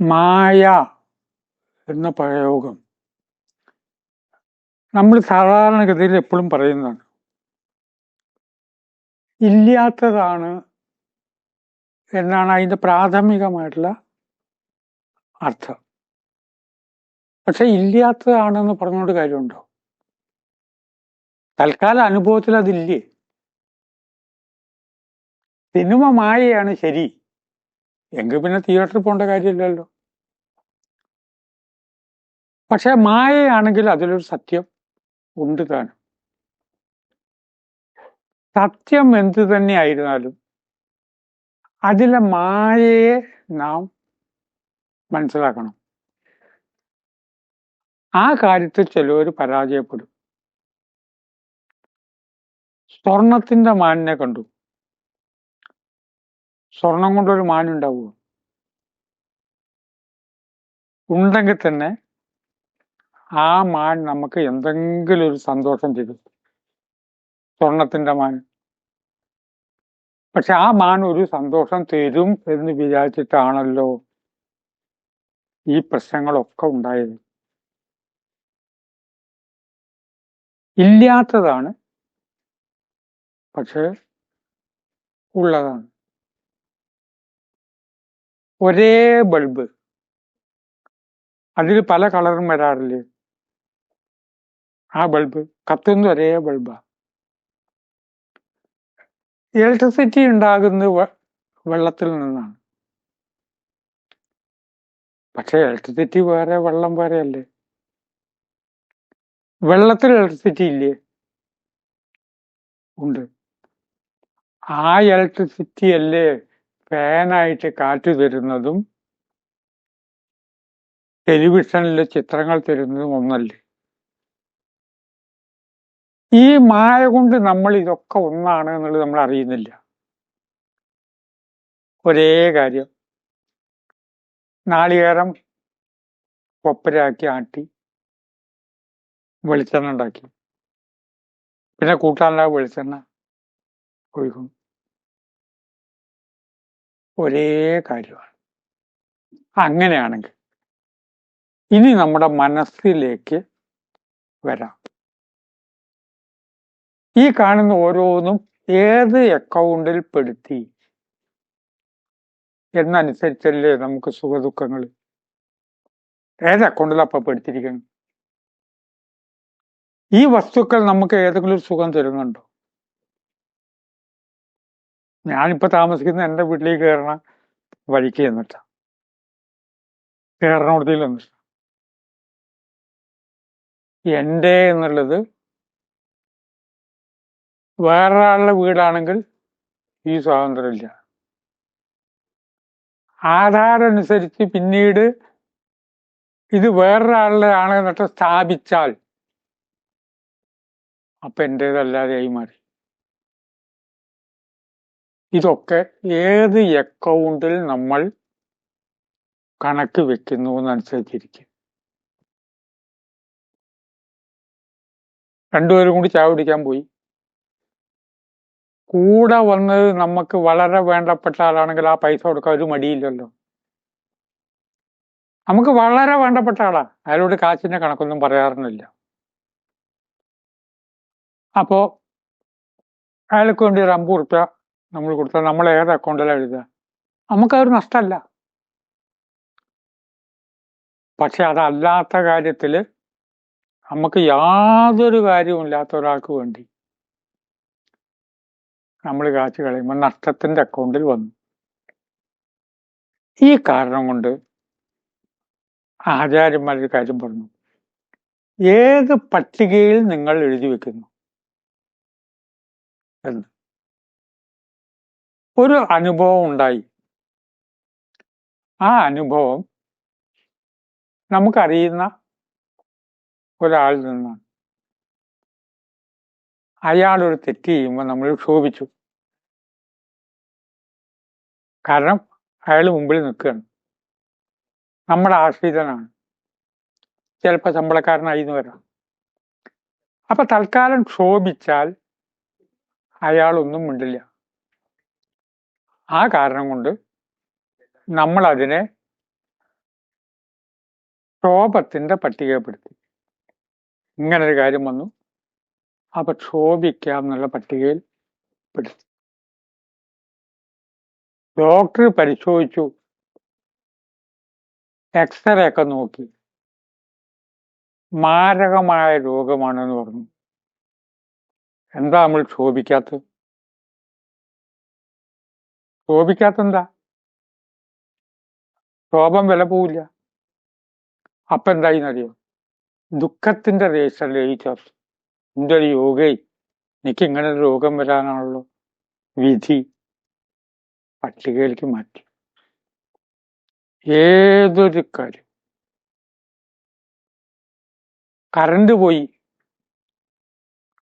മായ എന്ന പ്രയോഗം. നമ്മൾ സാധാരണഗതിയിൽ എപ്പോഴും പറയുന്നതാണ്. ഇല്ലാത്തതാണ് എന്നാണ് അതിന്റെ പ്രാഥമികമായിട്ടുള്ള അർത്ഥം. പക്ഷെ ഇല്ലാത്തതാണെന്ന് പറഞ്ഞുകൊണ്ട് കാര്യമുണ്ടോ? തൽക്കാല അനുഭവത്തിൽ അതില്ലേ? സിനിമ മായയാണ് ശരി. എങ്കിൽ പിന്നെ തിയേറ്ററിൽ പോകേണ്ട കാര്യമില്ലല്ലോ. പക്ഷെ മായയാണെങ്കിൽ അതിലൊരു സത്യം ഉണ്ട് താനും. സത്യം എന്തു തന്നെ ആയിരുന്നാലും അതിലെ മായയെ നാം മനസ്സിലാക്കണം. ആ കാര്യത്തിൽ ചിലവർ പരാജയപ്പെടും. സ്വർണത്തിന്റെ മാനിനെ കണ്ടു. സ്വർണം കൊണ്ടൊരു മാനുണ്ടാവുമോ ഉണ്ടെങ്കിൽ തന്നെ ആ മാൻ നമുക്ക് എന്തെങ്കിലും ഒരു സന്തോഷം ചെയ്തു സ്വർണത്തിന്റെ മാൻ. പക്ഷെ ആ മാൻ ഒരു സന്തോഷം തരും എന്ന് വിചാരിച്ചിട്ടാണല്ലോ ഈ പ്രശ്നങ്ങളൊക്കെ ഉണ്ടായത്. ഇല്ലാത്തതാണ് പക്ഷെ ഉള്ളതാണ്. ഒരേ ബൾബ്. അതിൽ പല കളറും വരാറില്ലേ? ആ ബൾബ്. കത്തുന്ന ഒരേ ബൾബാ. ഇലക്ട്രിസിറ്റി ഉണ്ടാകുന്നത് വെള്ളത്തിൽ നിന്നാണ്. പക്ഷെ ഇലക്ട്രിസിറ്റി വേറെ വെള്ളം വേറെ അല്ലേ? വെള്ളത്തിൽ ഇലക്ട്രിസിറ്റി ഇല്ലേ? ഉണ്ട്. ആ ഇലക്ട്രിസിറ്റി അല്ലേ? ഫാനായിട്ട് കാറ്റ് തരുന്നതും ടെലിവിഷനിൽ ചിത്രങ്ങൾ തരുന്നതും ഒന്നല്ലേ? ഈ മായ കൊണ്ട് നമ്മൾ ഇതൊക്കെ ഒന്നാണ് എന്നുള്ളത് നമ്മൾ അറിയുന്നില്ല. ഒരേ കാര്യം. നാളികേരം കൊപ്പരാക്കി ആട്ടി വെളിച്ചെണ്ണ ഉണ്ടാക്കി. പിന്നെ കൂട്ടാനുള്ള വെളിച്ചെണ്ണ ഒഴിക്കും ഒരേ കാര്യമാണ്. അങ്ങനെയാണെങ്കിൽ ഇനി നമ്മുടെ മനസ്സിലേക്ക് വരാം. ഈ കാണുന്ന ഓരോന്നും ഏത് അക്കൗണ്ടിൽ പെടുത്തി? എന്നനുസരിച്ചല്ലേ നമുക്ക് സുഖദുഃഖങ്ങൾ? ഏത് അക്കൗണ്ടിലപ്പ പെടുത്തിരിക്കണം ഈ വസ്തുക്കൾ നമുക്ക് ഏതെങ്കിലും ഒരു സുഖം തരുന്നുണ്ടോ? ഞാനിപ്പോ താമസിക്കുന്ന എന്റെ വീട്ടിലേക്ക് കയറണ വഴിക്ക് എന്നിട്ടാ കയറണോടത്തിൽ എന്നിട്ട് എന്റെ എന്നുള്ളത് വേറൊരാളുടെ വീടാണെങ്കിൽ ഈ സ്വാതന്ത്ര്യമില്ല. ആധാരനുസരിച്ച് പിന്നീട് ഇത് വേറൊരാളുടെ ആണെന്നിട്ട് സ്ഥാപിച്ചാൽ അപ്പൊ എന്റേതല്ലാതെയായി മാറി. ഇതൊക്കെ ഏത് അക്കൗണ്ടിൽ നമ്മൾ കണക്ക് വെക്കുന്നു എന്നനുസരിച്ചിരിക്കും. രണ്ടുപേരും കൂടി ചായ കുടിക്കാൻ പോയി. കൂടെ വന്നത് നമുക്ക് വളരെ വേണ്ടപ്പെട്ട ആളാണെങ്കിൽ ആ പൈസ കൊടുക്കാൻ ഒരു മടിയില്ലല്ലോ. നമുക്ക് വളരെ വേണ്ടപ്പെട്ട ആളാ. അയാളോട് കാശിന്റെ കണക്കൊന്നും പറയാറുന്നില്ല അപ്പോ അയാൾക്ക് വേണ്ടി ഒരു അമ്പത് റുപ്യ നമ്മൾ കൊടുത്താൽ നമ്മൾ ഏത് അക്കൗണ്ടിലാണ് എഴുതുക? നമുക്കതൊരു നഷ്ടമല്ല പക്ഷെ അതല്ലാത്ത കാര്യത്തിൽ നമുക്ക് യാതൊരു കാര്യവുമില്ലാത്ത ഒരാൾക്ക് വേണ്ടി നമ്മൾ കാശ് കളയുമ്പോൾ നഷ്ടത്തിന്റെ അക്കൗണ്ടിൽ വന്നു. ഈ കാരണം കൊണ്ട് ആചാര്യന്മാരൊരു കാര്യം പറഞ്ഞു. ഏത് പട്ടികയിൽ നിങ്ങൾ എഴുതി വെക്കുന്നു? എന്ന്. ഒരു അനുഭവം ഉണ്ടായി. ആ അനുഭവം നമുക്കറിയുന്ന ഒരാളിൽ നിന്നാണ്. അയാൾ ഒരു തെറ്റ് ചെയ്യുമ്പോൾ നമ്മൾ ക്ഷോഭിച്ചു. കാരണം അയാൾ മുമ്പിൽ നിൽക്കുകയാണ് നമ്മുടെ ആശ്രിതനാണ്. ചിലപ്പോൾ ശമ്പളക്കാരനായി എന്ന് വരാം. അപ്പൊ തൽക്കാലം ക്ഷോഭിച്ചാൽ അയാളൊന്നും മിണ്ടില്ല. ആ കാരണം കൊണ്ട് നമ്മൾ അതിനെ ക്ഷോഭത്തിന്റെ പട്ടികപ്പെടുത്തി. ഇങ്ങനെ ഒരു കാര്യം വന്നു. അപ്പൊ ക്ഷോഭിക്കാം എന്നുള്ള പട്ടികയിൽ പെടുത്തി. ഡോക്ടർ പരിശോധിച്ചു. എക്സ്റേ ഒക്കെ നോക്കി. മാരകമായ രോഗമാണെന്ന് പറഞ്ഞു. എന്താ നമ്മൾ ക്ഷോഭിക്കാത്തത്? ക്ഷോഭിക്കാത്തെന്താ കോപം വില പോവില്ല. അപ്പൊ എന്തായിന്നറിയോ ദുഃഖത്തിന്റെ ചേർത്തു എന്റെ ഒരു യോഗ എനിക്ക് ഇങ്ങനെ ഒരു രോഗം വരാനാണല്ലോ വിധി. പട്ടികയിലേക്ക് മാറ്റി. ഏതൊരു കാര്യം? കറണ്ട് പോയി.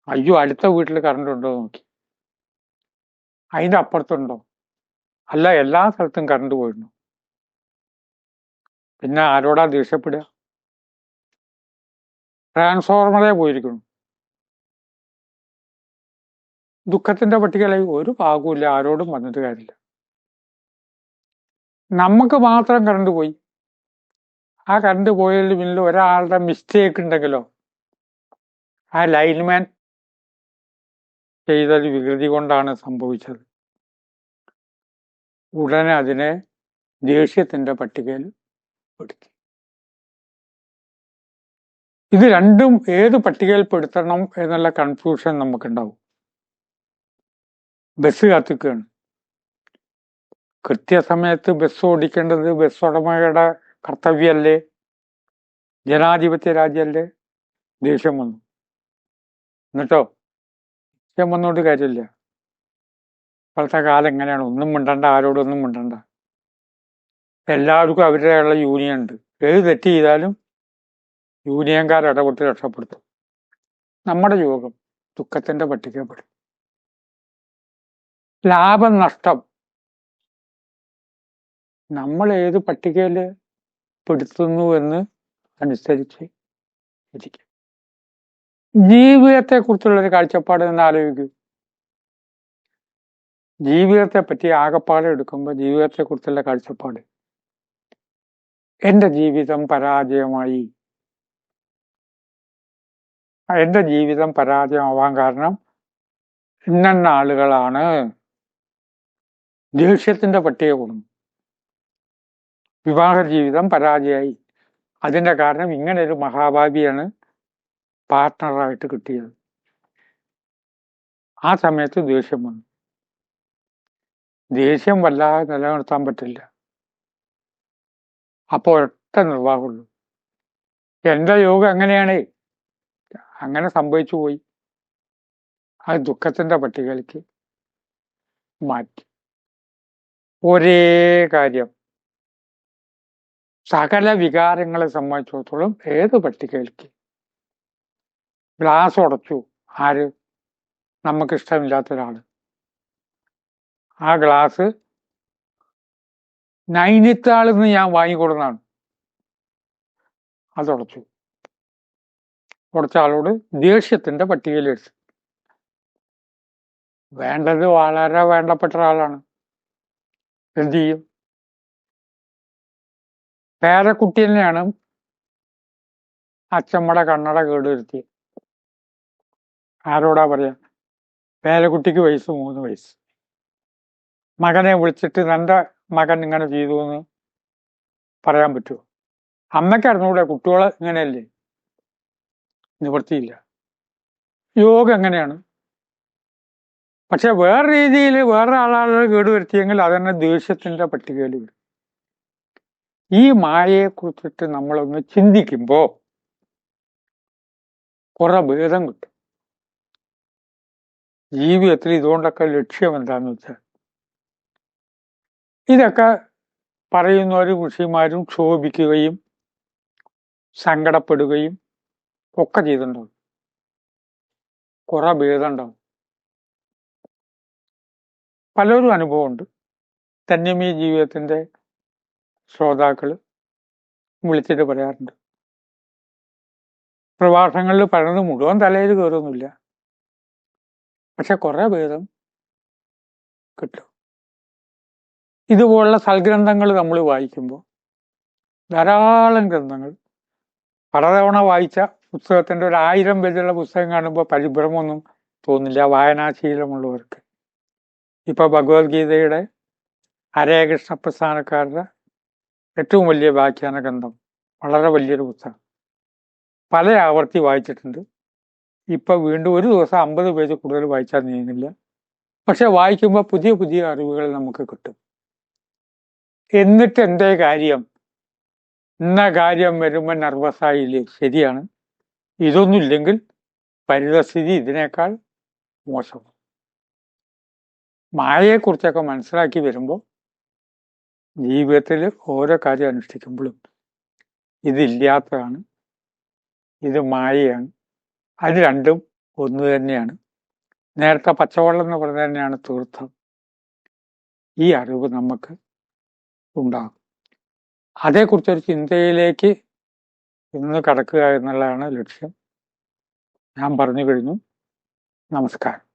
അയ്യോ അടുത്ത വീട്ടിൽ കറണ്ട് ഉണ്ടോ നോക്കി. അതിന്റെ അപ്പുറത്തുണ്ടോ? അല്ല എല്ലാ സ്ഥലത്തും കറണ്ട് പോയിരുന്നു. പിന്നെ ആരോടാ ദേഷ്യപ്പെടുക? ട്രാൻസ്ഫോർമറേ പോയിരിക്കുന്നു. ദുഃഖത്തിന്റെ പട്ടികയിലായി. ഒരു ഭാഗവുമില്ല ആരോടും വന്നിട്ട് കാര്യമില്ല. നമുക്ക് മാത്രം കറണ്ട് പോയി. ആ കറണ്ട് പോയതിൽ പിന്നിൽ ഒരാളുടെ മിസ്റ്റേക്ക് ഉണ്ടെങ്കിലോ? ആ ലൈൻമാൻ ചെയ്തൊരു വികൃതി കൊണ്ടാണ് സംഭവിച്ചത്. ഉടനെ അതിനെ ദേഷ്യത്തിന്റെ പട്ടികയിൽ പെടുത്തി. ഇത് രണ്ടും ഏത് പട്ടികയിൽ പെടുത്തണം എന്നുള്ള കൺഫ്യൂഷൻ നമുക്കുണ്ടാവും. ബസ് കാത്തിക്കുകയാണ്. കൃത്യസമയത്ത് ബസ് ഓടിക്കേണ്ടത് ബസ് ഉടമയുടെ കർത്തവ്യമല്ലേ? ജനാധിപത്യ രാജ്യമല്ലേ? ദേഷ്യം വന്നു. എന്നിട്ടോ? ദേഷ്യം വന്നുകൊണ്ട് കാര്യമില്ല. ഇപ്പോഴത്തെ കാലം എങ്ങനെയാണ്? ഒന്നും മിണ്ടണ്ട ആരോടൊന്നും മിണ്ടണ്ട. എല്ലാവർക്കും അവരുടെയുള്ള യൂണിയൻ ഉണ്ട്. ഏത് തെറ്റ് ചെയ്താലും യൂണിയൻകാർ ഇടപെട്ട് രക്ഷപ്പെടുത്തും. നമ്മുടെ യോഗം ദുഃഖത്തിന്റെ പട്ടികപ്പെടും ലാഭം നഷ്ടം. നമ്മൾ ഏത് പട്ടികയിൽ പെടുത്തുന്നു എന്ന് അനുസരിച്ച് ഇരിക്കും. ജീവിതത്തെ കുറിച്ചുള്ള ഒരു കാഴ്ചപ്പാട് എന്ന് ആലോചിക്കൂ. ജീവിതത്തെ പറ്റി ആകപ്പാടെ എടുക്കുമ്പോൾ ജീവിതത്തെ കുറിച്ചുള്ള കാഴ്ചപ്പാട്. എന്റെ ജീവിതം പരാജയമായി. എന്റെ ജീവിതം പരാജയമാവാൻ കാരണം ഇന്ന ആളുകളാണ്. ദേഷ്യത്തിന്റെ പട്ടിക കൊടുന്നു. വിവാഹ ജീവിതം പരാജയമായി. അതിന്റെ കാരണം ഇങ്ങനെ ഒരു മഹാഭാവിയാണ് പാർട്ട്ണറായിട്ട് കിട്ടിയത്. ആ സമയത്ത് ദേഷ്യം വന്നു. ദേഷ്യം വല്ലാതെ നിലനിർത്താൻ പറ്റില്ല. അപ്പോൾ ഒറ്റ നിർവാഹമുള്ളൂ. എന്റെ യോഗം എങ്ങനെയാണ്? അങ്ങനെ സംഭവിച്ചു പോയി. ആ ദുഃഖത്തിന്റെ പട്ടികയിലേക്ക് മാറ്റി. ഒരേ കാര്യം. സകല വികാരങ്ങളെ സംബന്ധിച്ചിടത്തോളം ഏത് പട്ടികയിലേക്ക്? ഗ്ലാസ് ഉടച്ചു. ആര്? നമുക്കിഷ്ടമില്ലാത്ത ഒരാൾ. ആ ഗ്ലാസ് നൈനിത്താളിൽ നിന്ന് ഞാൻ വാങ്ങിക്കൊടുന്നതാണ് അത് കുറച്ച ആളോട് ദേഷ്യത്തിന്റെ പട്ടികയിൽ എടുത്തു വേണ്ടത് വളരെ വേണ്ടപ്പെട്ട ഒരാളാണ്. എന്ത് ചെയ്യും? പേരക്കുട്ടി തന്നെയാണ് അച്ചമ്മടെ കണ്ണട കേടുവരുത്തിയത്. ആരോടാ പറയാ? പേരക്കുട്ടിക്ക് വയസ്സ് മൂന്ന് വയസ്സ്. മകനെ വിളിച്ചിട്ട് തന്റെ മകൻ ഇങ്ങനെ ചെയ്തു എന്ന് പറയാൻ പറ്റുമോ? അമ്മയ്ക്കറിഞ്ഞൂടെ കുട്ടികളെ ഇങ്ങനെയല്ലേ? നിവൃത്തിയില്ല. യോഗ എങ്ങനെയാണ്? പക്ഷെ വേറെ രീതിയിൽ വേറെ ആളുകളെ കേടുവരുത്തിയെങ്കിൽ അതന്നെ ദേഷ്യത്തിന്റെ പട്ടികയിൽ വരും. ഈ മായയെ കുറിച്ചിട്ട് നമ്മളൊന്ന് ചിന്തിക്കുമ്പോൾ കുറെ ഭേദം കിട്ടും. ജീവിതത്തിൽ ഇതുകൊണ്ടൊക്കെ ലക്ഷ്യം എന്താണെന്ന് വെച്ചാൽ ഇതൊക്കെ പറയുന്നവർ ഋഷിമാരും ക്ഷോഭിക്കുകയും സങ്കടപ്പെടുകയും ഒക്കെ ചെയ്തിട്ടുണ്ടാവും കുറെ ഭേദമുണ്ടാവും. പലരും അനുഭവമുണ്ട്. തന്നെയും ഈ ജീവിതത്തിന്റെ ശ്രോതാക്കൾ വിളിച്ചിട്ട് പറയാറുണ്ട്. പ്രഭാഷണങ്ങളിൽ പറയുന്നത് മുഴുവൻ തലയിൽ കയറൊന്നുമില്ല പക്ഷെ കുറെ ഭേദം കിട്ടും. ഇതുപോലുള്ള സൽഗ്രന്ഥങ്ങൾ നമ്മൾ വായിക്കുമ്പോൾ ധാരാളം ഗ്രന്ഥങ്ങൾ. പലതവണ വായിച്ച പുസ്തകത്തിന്റെ ഒരു ആയിരം പേജുള്ള പുസ്തകം കാണുമ്പോൾ പരിഭ്രമമൊന്നും തോന്നില്ല. വായനാശീലമുള്ളവർക്ക്. ഇപ്പൊ ഭഗവത്ഗീതയുടെ ഹരേ കൃഷ്ണ പ്രസ്ഥാനക്കാരുടെ ഏറ്റവും വലിയ വ്യാഖ്യാന ഗ്രന്ഥം വളരെ വലിയൊരു പുസ്തകം. പല ആവർത്തി വായിച്ചിട്ടുണ്ട്. ഇപ്പൊ വീണ്ടും ഒരു ദിവസം അമ്പത് പേജ് കൂടുതൽ വായിച്ചാൽ നീങ്ങില്ല പക്ഷെ വായിക്കുമ്പോൾ പുതിയ പുതിയ അറിവുകൾ നമുക്ക് കിട്ടും. എന്നിട്ട് എന്തേ കാര്യം? ഇന്ന കാര്യം വരുമ്പോൾ നർവസായില്ലേ ശരിയാണ്. ഇതൊന്നുമില്ലെങ്കിൽ പരിതസ്ഥിതി ഇതിനേക്കാൾ മോശം. മായയെക്കുറിച്ചൊക്കെ മനസ്സിലാക്കി വരുമ്പോൾ ജീവിതത്തിൽ ഓരോ കാര്യം അനുഷ്ഠിക്കുമ്പോഴും ഇതില്ലാത്തതാണ്. ഇത് മായയാണ്. അത് രണ്ടും ഒന്ന് തന്നെയാണ്. നേരത്തെ പച്ചവെള്ളം എന്ന് പറഞ്ഞ തന്നെയാണ് തീർത്ഥം. ഈ അറിവ് നമുക്ക് ഉണ്ടാകും. അതേക്കുറിച്ചൊരു ചിന്തയിലേക്ക് ഇന്ന് കടക്കുക എന്നുള്ളതാണ് ലക്ഷ്യം. ഞാൻ പറഞ്ഞു കഴിഞ്ഞു. നമസ്കാരം.